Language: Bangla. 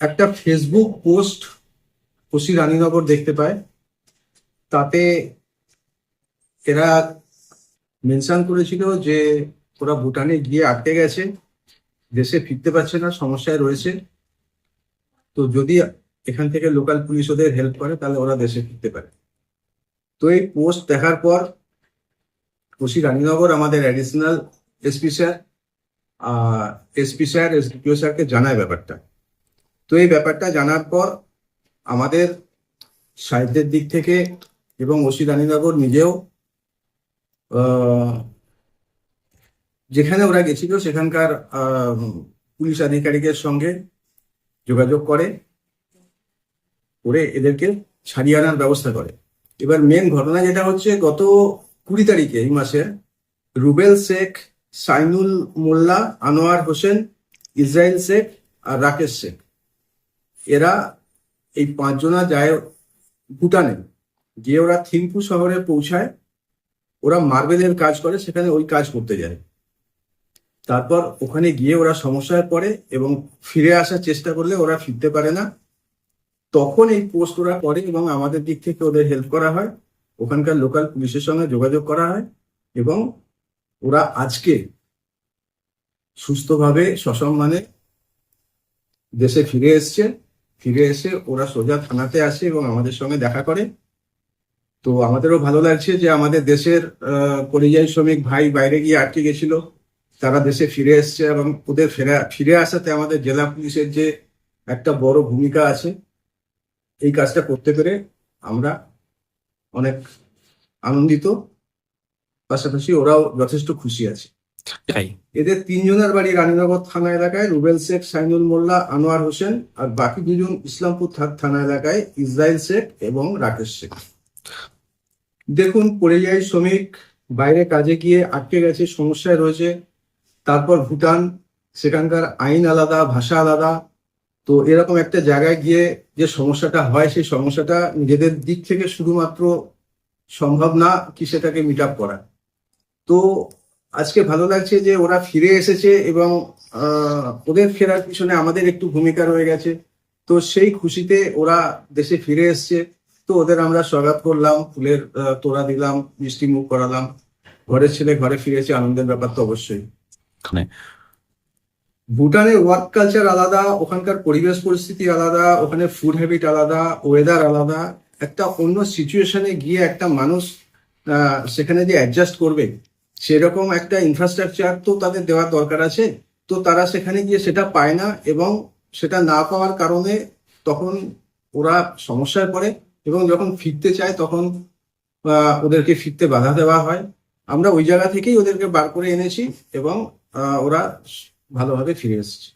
একটা ফেসবুক পোস্ট ওসি রানীনগর দেখতে পায়। তাতে এরা মেনশন করেছিল যে ওরা ভুটানে গিয়ে আটকে গেছে, দেশে ফিরতে পারছে না, সমস্যায় রয়েছে। তো যদি এখান থেকে লোকাল পুলিশ ওদের হেল্প করে, তাহলে ওরা দেশে ফিরতে পারে। তো এই পোস্ট দেখার পর ওসি রানীনগর, আমাদের additional SP sir SP sir SDPO স্যারকে জানায় ব্যাপারটা। তো এই ব্যাপারটা জানার পর আমাদের সাহিত্যের দিক থেকে এবং ওসি রানীনগর নিজেও যেখানে ওরা গেছিল সেখানকার পুলিশ আধিকারিকের সঙ্গে যোগাযোগ করে করে এদেরকে ছাড়িয়ে আনার ব্যবস্থা করে। এবার মেন ঘটনা যেটা হচ্ছে গত কুড়ি তারিখে এই মাসে রুবেল শেখ, সাইনুল মোল্লা, আনোয়ার হোসেন ইসরায়েল শেখ আর রাকেশ শেখ। এরা এই পাঁচজনা যায় ভুটানে। গিয়ে ওরা থিম্পু শহরে পৌঁছায়। ওরা মার্বেলের কাজ করে, সেখানে ওই কাজ করতে যায়। তারপর ওখানে গিয়ে ওরা সমস্যায় পড়ে এবং ফিরে আসার চেষ্টা করলে ওরা ফিরতে পারে না। তখন এই পোস্ট ওরা করে এবং আমাদের দিক থেকে ওদের হেল্প করা হয়। ওখানকার লোকাল পুলিশের সঙ্গে যোগাযোগ করা হয় এবং ওরা আজকে সুস্থভাবে, সসম্মানে দেশে ফিরে এসছে। ফিরে এসে ওরা সোজা থানাতে আসে এবং আমাদের সঙ্গে দেখা করে। তো আমাদেরও ভালো লাগছে যে আমাদের দেশের পরিযায়ী শ্রমিক ভাই বাইরে গিয়ে আটকে গেছিল। তারা দেশে ফিরে এসছে এবং ওদের ফেরা, ফিরে আসাতে আমাদের জেলা পুলিশের যে একটা বড় ভূমিকা আছে, এই কাজটা করতে পেরে আমরা অনেক আনন্দিত। পাশাপাশি ওরাও যথেষ্ট খুশি আছে। তাই এদের তিনজনের বাড়ি রানীনগর থানা এলাকায়, রুবেল শেখ, সাইনুল মোল্লা, আনোয়ার হোসেন আর বাকি দুজন ইসলামপুর থানা এলাকায় ইসরায়েল শেখ এবং রাকেশ শেখ। দেখুন, পরিযায়ী শ্রমিক বাইরে কাজে গিয়ে আটকে গেছে, সমস্যায় রয়েছে। তারপর ভুটান, সেখানকার আইন আলাদা, ভাষা আলাদা। তো এরকম একটা জায়গায় গিয়ে যে সমস্যাটা হয়, সেই সমস্যাটা নিজেদের দিক থেকে শুধুমাত্র সম্ভব না কি সেটাকে মিট আপ করা। তো আজকে ভালো লাগছে যে ওরা ফিরে এসেছে এবং ওদের ফেরার পিছনে আমাদের একটু ভূমিকা রয়ে গেছে। তো সেই খুশিতে ওরা দেশে ফিরে এসছে। তো ওদের আমরা স্বাগত করলাম ফুলের তোড়া দিলাম মিষ্টি মুখ করালাম। ঘরের ছেলে ঘরে ফিরেছে আনন্দের ব্যাপার তো অবশ্যই। ভুটানের ওয়ার্ক কালচার আলাদা ওখানকার পরিবেশ পরিস্থিতি আলাদা ওখানে ফুড হ্যাবিট আলাদা ওয়েদার আলাদা। একটা অন্য সিচুয়েশনে গিয়ে একটা মানুষ সেখানে যে অ্যাডজাস্ট করবে সেরকম একটা ইনফ্রাস্ট্রাকচার তো তাদের দেওয়ার দরকার আছে। তো তারা সেখানে গিয়ে সেটা পায় না এবং সেটা না পাওয়ার কারণে তখন ওরা সমস্যায় পড়ে এবং যখন ফিরতে চায় তখন ওদেরকে ফিরতে বাধা দেওয়া হয়। আমরা ওই জায়গা থেকেই ওদেরকে বার করে এনেছি এবং ওরা ভালোভাবে ফিরে এসেছে।